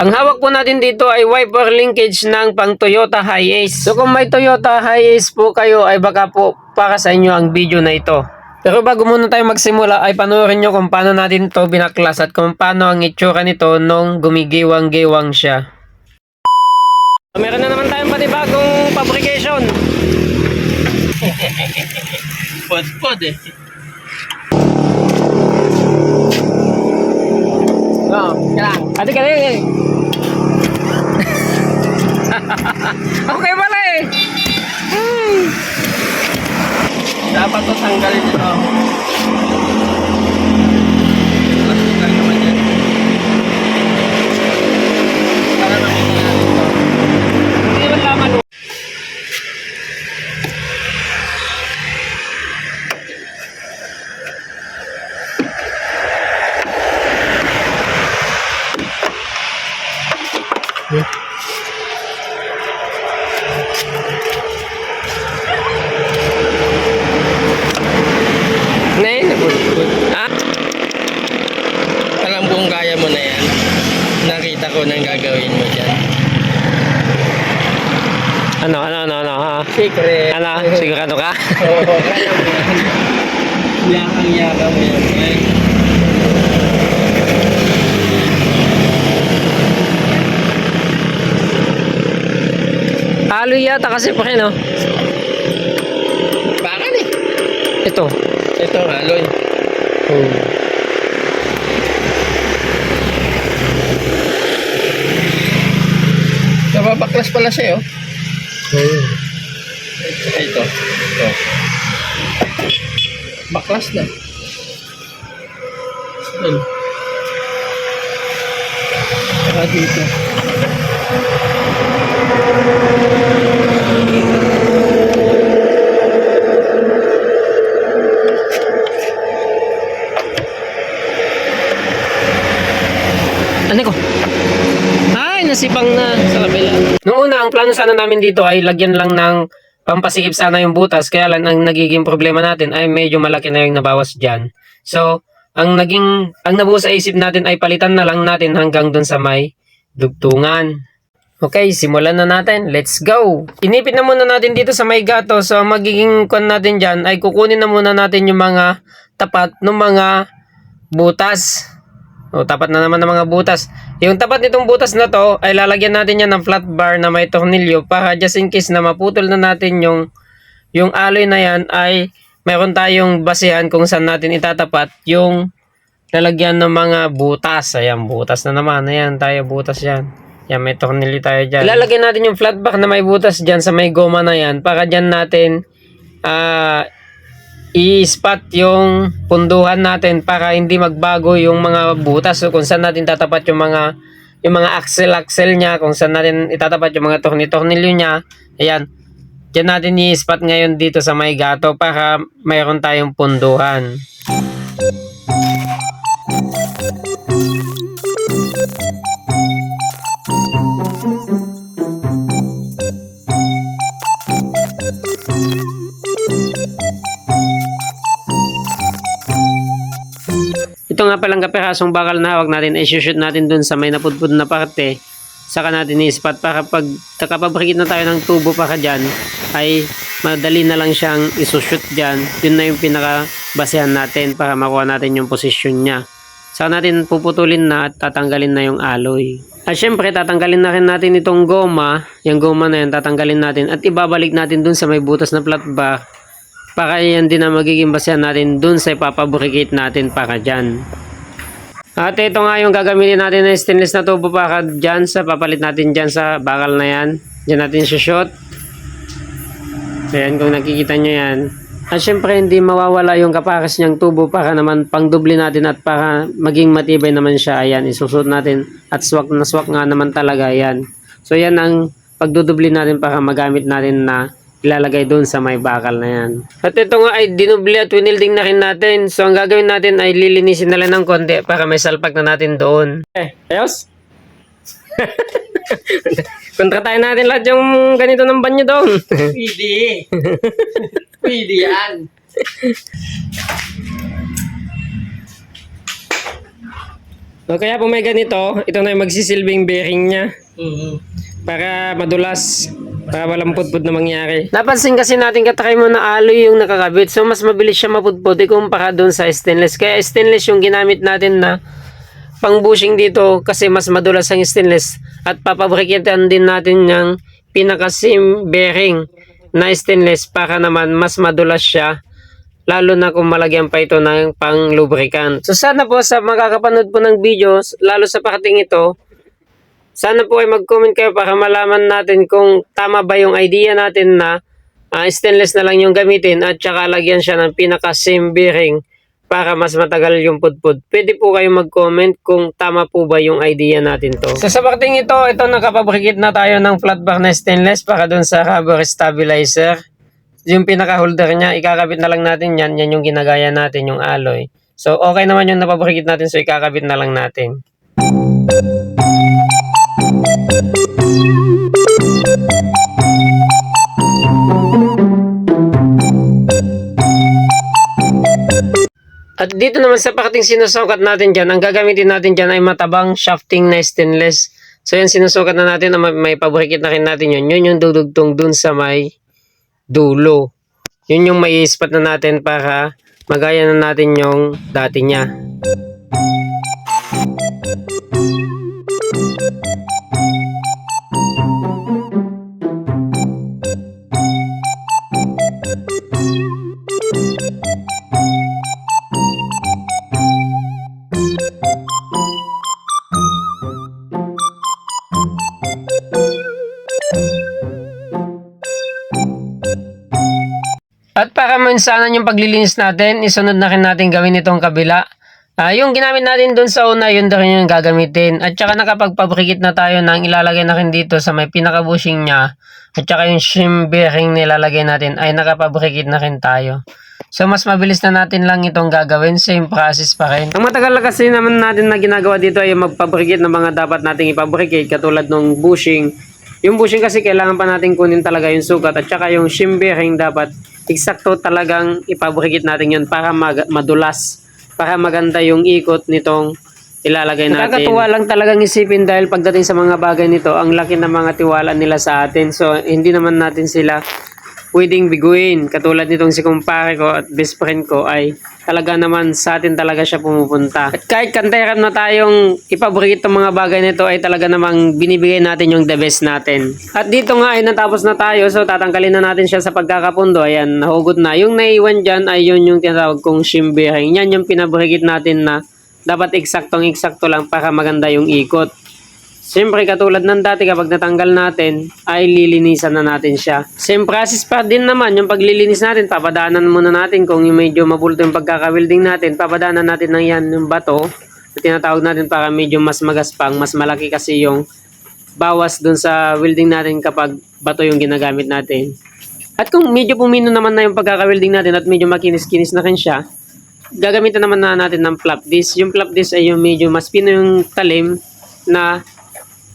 Ang hawak po natin dito ay wiper linkage ng pang Toyota Hiace. So kung may Toyota Hiace po kayo ay baka po para sa inyo ang video na ito. Pero bago muna tayo magsimula ay panoorin nyo kung paano natin ito binaklas at kung paano ang itsura nito nung gumigiwang-giwang siya. So, meron na naman tayong panibagong fabrication. Pod-pod eh. Oo, kaya. Ate ka eh. okay pala eh. Hmm. Dapat to tanggalin ito. Plastic lang naman yan. Para makita natin ito. Hindi man laman. Ngayon, nabulbul. Ah, Alam kung kaya mo na yan. Nakita ko nang gagawin mo dyan. ano, ano, ano, ano, ha? Secret. Ano, sigurado ka? Oo, kaya mo yan. Yakang-yaka mo yan. eh. Halo yata kasi pa no? Bakit eh? Ito. Ito nga, Loy. Oh. Nababaklas pala siya, oh. Oh. Ito. Baklas na. Saan? Saka dito. Ano ko? Ay, nasibang na sa kabila. Noong una, ang plano sana namin dito ay lagyan lang ng pampasikip sana yung butas. Kaya lang, ang nagiging problema natin ay medyo malaki na yung nabawas dyan. So, ang naging, ang nabuo sa isip natin ay palitan na lang natin hanggang dun sa may dugtungan. Okay, simulan na natin. Let's go! Inipit na muna natin dito sa may gato. So, ang magiging kon natin dyan ay kukunin na muna natin yung mga tapat ng mga butas. O, tapat na naman ng mga butas. Yung tapat nitong butas na to, ay lalagyan natin yan ng flat bar na may tornilyo para just in case na maputol na natin yung, yung alloy na yan ay meron tayong basihan kung saan natin itatapat yung lalagyan ng mga butas. Ayan, butas na naman. Ayan, tayo butas yan. Yan, may tornilyo tayo dyan. Ilalagyan natin yung flat bar na may butas dyan sa may goma na yan para dyan natin ah i-spot yung punduhan natin para hindi magbago yung mga butas. So kung saan natin tatapat yung mga yung mga axle axle niya kung saan natin itatapat yung mga torni tornilyo niya. Ayan. Diyan natin i-spot ngayon dito sa may gato para mayroon tayong punduhan. Nga palang kapirasong bakal na hawak natin ay shoot natin dun sa may napudpud na parte. Saka natin i-spot para pag nakapabrikit na tayo ng tubo para dyan ay madali na lang siyang isushoot dyan. Yun na yung pinakabasehan natin para makuha natin yung posisyon niya. Saka natin puputulin na at tatanggalin na yung alloy. At syempre tatanggalin na rin natin itong goma. Yung goma na yan tatanggalin natin at ibabalik natin dun sa may butas na flat bar para yan din ang magiging basehan natin dun sa ipapabricate natin para dyan. At ito nga yung gagamitin natin na stainless na tubo para dyan sa papalit natin dyan sa bakal na yan. Dyan natin shoot. Ayan kung nakikita nyo yan. At syempre hindi mawawala yung kapares niyang tubo para naman pangdubli natin at para maging matibay naman siya. Ayan isusot natin at swak na swak nga naman talaga yan. So yan ang pagdudubli natin para magamit natin na ilalagay doon sa may bakal na yan. At ito nga ay dinubli at winilding na rin natin. So ang gagawin natin ay lilinisin na lang ng konti para may salpak na natin doon. Eh, ayos? Kontratahin natin lahat yung ganito ng banyo doon. Pwede. Pwede yan. So, kaya po may ganito, ito na yung magsisilbing bearing niya Mm-hmm. para madulas, para walang pudpud na mangyari. Napansin kasi natin katry mo na aloy yung nakakabit, so mas mabilis siya mapudpud eh, kumpara doon sa stainless. Kaya stainless yung ginamit natin na pang bushing dito kasi mas madulas ang stainless at papabrikitan din natin yung pinaka-sim bearing na stainless para naman mas madulas siya lalo na kung malagyan pa ito ng pang lubricant. So sana po sa makakapanood po ng videos, lalo sa parating ito, sana po ay mag-comment kayo para malaman natin kung tama ba yung idea natin na ah, stainless na lang yung gamitin at saka lagyan siya ng pinaka-sim bearing para mas matagal yung pudpud. Pwede po kayo mag-comment kung tama po ba yung idea natin to. So sa parting ito, ito nakapabrikit na tayo ng flat bar na stainless para dun sa rubber stabilizer. Yung pinaka-holder niya, ikakabit na lang natin yan. Yan yung ginagaya natin, yung alloy. So okay naman yung napabrikit natin, so ikakabit na lang natin. At dito naman sa pakating sinusukat natin dyan, ang gagamitin natin dyan ay matabang shafting na stainless. So yan sinusukat na natin, na may, may pabrikit na rin natin yun. Yun yung dudugtong dun sa may dulo. Yun yung may ispat na natin para magaya na natin yung dati niya. At para mansanan yung paglilinis natin, isunod na rin natin gawin itong kabila. Ah, yung ginamit natin dun sa una, yun na yung gagamitin. At saka nakapagpabrikit na tayo ng ilalagay na rin dito sa may pinaka-bushing niya. At saka yung shim bearing nilalagay natin ay nakapabrikit na rin tayo. So mas mabilis na natin lang itong gagawin, same process pa rin. Ang matagal na kasi naman natin na ginagawa dito ay magpabrikit ng mga dapat nating ipabrikit katulad ng bushing. Yung bushing kasi kailangan pa natin kunin talaga yung sukat at saka yung shim bearing dapat eksakto talagang ipabrikit natin yun para mag- madulas, para maganda yung ikot nitong ilalagay natin. Nakakatuwa lang talagang isipin dahil pagdating sa mga bagay nito, ang laki ng mga tiwala nila sa atin. So, hindi naman natin sila pwedeng biguin. Katulad nitong si kumpare ko at best friend ko ay talaga naman sa atin talaga siya pumupunta. At kahit kanteran na tayong ipabrikit ng mga bagay nito ay talaga namang binibigay natin yung the best natin. At dito nga ay natapos na tayo so tatanggalin na natin siya sa pagkakapundo. Ayan, nahugot na. Yung naiwan dyan ay yun yung tinatawag kong shim bearing. Yan yung pinabrikit natin na dapat eksaktong eksakto lang para maganda yung ikot. Siyempre, katulad ng dati kapag natanggal natin, ay lilinisan na natin siya. Same process pa din naman, yung paglilinis natin, papadaanan muna natin kung yung medyo mabulto yung pagkakawilding natin, papadaanan natin ng yan yung bato, na tinatawag natin para medyo mas magaspang, mas malaki kasi yung bawas dun sa welding natin kapag bato yung ginagamit natin. At kung medyo pumino naman na yung pagkakawilding natin at medyo makinis-kinis na rin siya, gagamitan naman na natin ng flap disc. Yung flap disc ay yung medyo mas pino yung talim na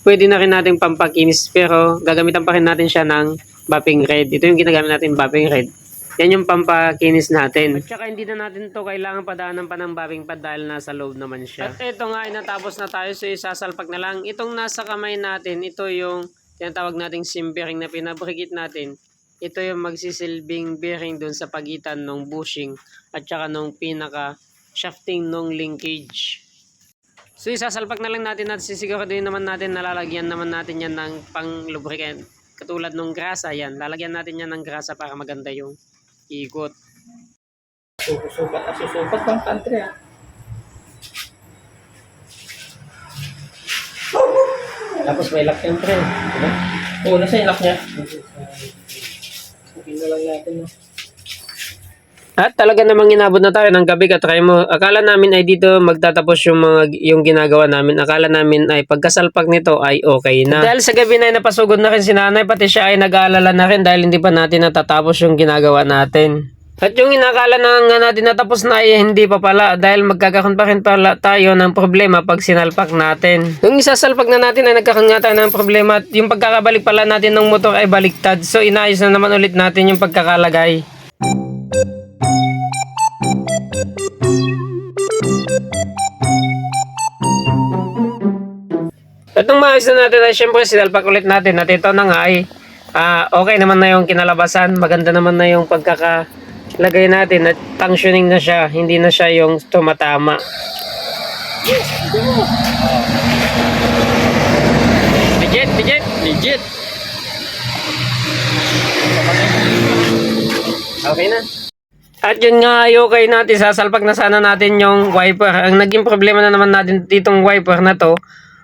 pwede na rin natin pampakinis pero gagamitan pa rin natin siya ng Bapping Red. Ito yung ginagamit natin Bapping Red. Yan yung pampakinis natin. At saka hindi na natin to kailangan padaanan pa ng Bapping pad dahil nasa loob naman siya. At ito nga ay natapos na tayo so isasalpak na lang. Itong nasa kamay natin, ito yung tinatawag nating sim bearing na pinabrikit natin. Ito yung magsisilbing bearing dun sa pagitan ng bushing at saka nung pinaka shafting ng linkage. So isasalpak na lang natin at sisiguraduhin naman natin nalalagyan naman natin yan ng pang lubricant. Katulad ng grasa yan. Lalagyan natin yan ng grasa para maganda yung ikot. Susupat, ah, susupat ng country ah. Tapos may lock yung pre. Diba? Oo, nasa yung lock niya. Sabihin na lang natin, no? At talaga namang inabot na tayo ng gabi katry mo. Akala namin ay dito magtatapos yung mga yung ginagawa namin. Akala namin ay pagkasalpak nito ay okay na. Dahil sa gabi na ay napasugod na rin si nanay pati siya ay nag-aalala na rin dahil hindi pa natin natatapos yung ginagawa natin. At yung inakala na nga natin natapos na ay hindi pa pala dahil magkakaroon pa rin pala tayo ng problema pag sinalpak natin. Yung isasalpak na natin ay nagkakaroon nga tayo ng problema at yung pagkakabalik pala natin ng motor ay baliktad. So inayos na naman ulit natin yung pagkakalagay. At nung maayos na natin ay syempre sinalpak ulit natin at ito na nga ay ah, okay naman na yung kinalabasan. Maganda naman na yung pagkakalagay natin at functioning na siya. Hindi na siya yung tumatama. Legit, legit. Legit. Okay na. At yun nga, ay okay natin. Sasalpak na sana natin yung wiper. Ang naging problema na naman natin ditong wiper na to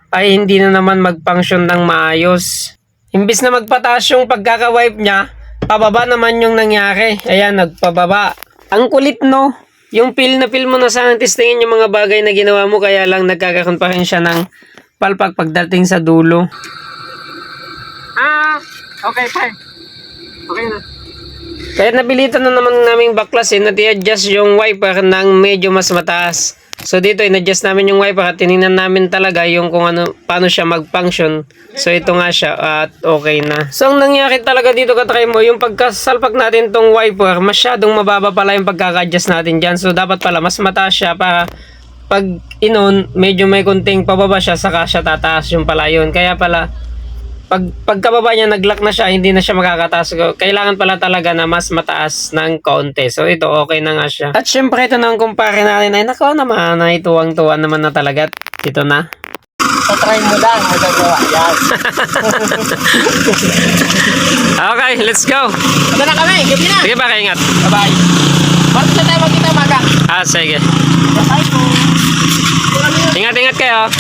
ay hindi na naman mag-function ng maayos. Imbis na magpataas yung pagkaka-wipe niya, pababa naman yung nangyari. Ayan, nagpababa. Ang kulit no. Yung feel na feel mo na sana testingin yung mga bagay na ginawa mo kaya lang nagkakaroon pa rin siya ng palpak pagdating sa dulo. Ah, okay, fine. Okay na. Kaya napilitan na naman naming baklasin at i-adjust yung wiper ng medyo mas mataas. So dito in-adjust namin yung wiper at tinignan namin talaga yung kung ano paano siya mag-function. So ito nga siya at okay na. So ang nangyari talaga dito katry mo yung pagkasalpak natin tong wiper masyadong mababa pala yung pagkaka-adjust natin dyan. So dapat pala mas mataas siya para pag inon medyo may kunting pababa siya saka siya tataas yung pala yun. Kaya pala pag pagkababa niya naglock na siya hindi na siya makakataas kailangan pala talaga na mas mataas ng konti so ito okay na nga siya at syempre ito na ang kumpare natin ay nako naman ay tuwang tuwa naman na talaga ito na Patry mo lang. Magagawa yan. okay let's go Ito na kami. Gabi na. sige pa ingat Bye-bye. Bakit na tayo magkita umaga? ah sige Bye po. ingat ingat kayo